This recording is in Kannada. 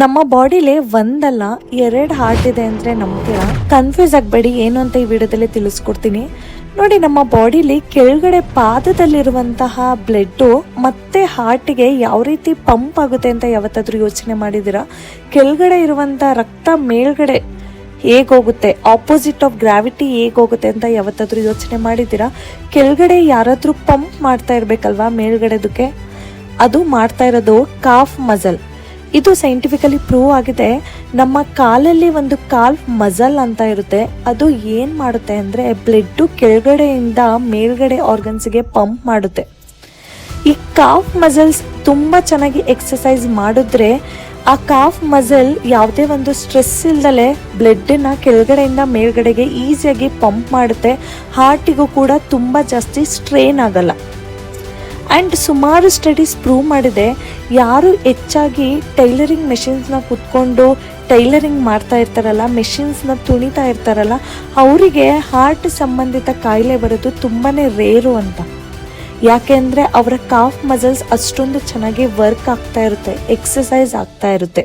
ನಮ್ಮ ಬಾಡಿಲಿ ಒಂದಲ್ಲ, ಎರಡು ಹಾರ್ಟ್ ಇದೆ ಅಂದರೆ ನಂಬ್ತೀರಾ? ಕನ್ಫ್ಯೂಸ್ ಆಗಬೇಡಿ, ಏನು ಅಂತ ಈ ವಿಡಿಯೋದಲ್ಲಿ ತಿಳಿಸ್ಕೊಡ್ತೀನಿ. ನೋಡಿ, ನಮ್ಮ ಬಾಡಿಲಿ ಕೆಳಗಡೆ ಪಾದದಲ್ಲಿರುವಂತಹ ಬ್ಲಡ್ಡು ಮತ್ತೆ ಹಾರ್ಟಿಗೆ ಯಾವ ರೀತಿ ಪಂಪ್ ಆಗುತ್ತೆ ಅಂತ ಯಾವತ್ತಾದ್ರೂ ಯೋಚನೆ ಮಾಡಿದ್ದೀರಾ? ಕೆಳಗಡೆ ಇರುವಂಥ ರಕ್ತ ಮೇಲ್ಗಡೆ ಹೇಗೋಗುತ್ತೆ? ಆಪೋಸಿಟ್ ಆಫ್ ಗ್ರಾವಿಟಿ ಹೇಗೋಗುತ್ತೆ ಅಂತ ಯಾವತ್ತಾದ್ರೂ ಯೋಚನೆ ಮಾಡಿದ್ದೀರಾ? ಕೆಳಗಡೆ ಯಾರಾದರೂ ಪಂಪ್ ಮಾಡ್ತಾ ಇರಬೇಕಲ್ವಾ ಮೇಲ್ಗಡೆದಕ್ಕೆ? ಅದು ಮಾಡ್ತಾ ಇರೋದು ಕಾಫ್ ಮಜಲ್ ಇದು ಸೈಂಟಿಫಿಕಲಿ ಪ್ರೂವ್ ಆಗಿದೆ. ನಮ್ಮ ಕಾಲಲ್ಲಿ ಒಂದು ಕಾಲ್ ಮಜಲ್ ಅಂತ ಇರುತ್ತೆ. ಅದು ಏನು ಮಾಡುತ್ತೆ ಅಂದರೆ ಬ್ಲಡ್ ಕೆಳಗಡೆಯಿಂದ ಮೇಲ್ಗಡೆ ಆರ್ಗನ್ಸ್ಗೆ ಪಂಪ್ ಮಾಡುತ್ತೆ. ಈ ಕಾಫ್ ಮಸಲ್ಸ್ ತುಂಬ ಚೆನ್ನಾಗಿ ಎಕ್ಸಸೈಸ್ ಮಾಡಿದ್ರೆ ಆ ಕಾಫ್ ಮಸಲ್ ಯಾವುದೇ ಒಂದು ಸ್ಟ್ರೆಸ್ ಇಲ್ದಲೆ ಬ್ಲಡ್ಡನ್ನ ಕೆಳಗಡೆಯಿಂದ ಮೇಲ್ಗಡೆಗೆ ಈಸಿಯಾಗಿ ಪಂಪ್ ಮಾಡುತ್ತೆ. ಹಾರ್ಟಿಗೂ ಕೂಡ ತುಂಬ ಜಾಸ್ತಿ ಸ್ಟ್ರೇನ್ ಆಗಲ್ಲ. ಆ್ಯಂಡ್ ಸುಮಾರು ಸ್ಟಡೀಸ್ ಪ್ರೂವ್ ಮಾಡಿದೆ ಯಾರು ಹೆಚ್ಚಾಗಿ ಟೈಲರಿಂಗ್ ಮೆಷಿನ್ಸ್ನ ಕುತ್ಕೊಂಡು ಟೈಲರಿಂಗ್ ಮಾಡ್ತಾ ಇರ್ತಾರಲ್ಲ ಮೆಷಿನ್ಸ್ನ ತುಣಿತಾ ಇರ್ತಾರಲ್ಲ, ಅವರಿಗೆ ಹಾರ್ಟ್ ಸಂಬಂಧಿತ ಕಾಯಿಲೆ ಬರೋದು ತುಂಬಾ ರೇರು ಅಂತ. ಯಾಕೆಂದರೆ ಅವರ ಕಾಫ್ ಮಸಲ್ಸ್ ಅಷ್ಟೊಂದು ಚೆನ್ನಾಗಿ ವರ್ಕ್ ಆಗ್ತಾ ಇರುತ್ತೆ ಎಕ್ಸಸೈಸ್ ಆಗ್ತಾ ಇರುತ್ತೆ.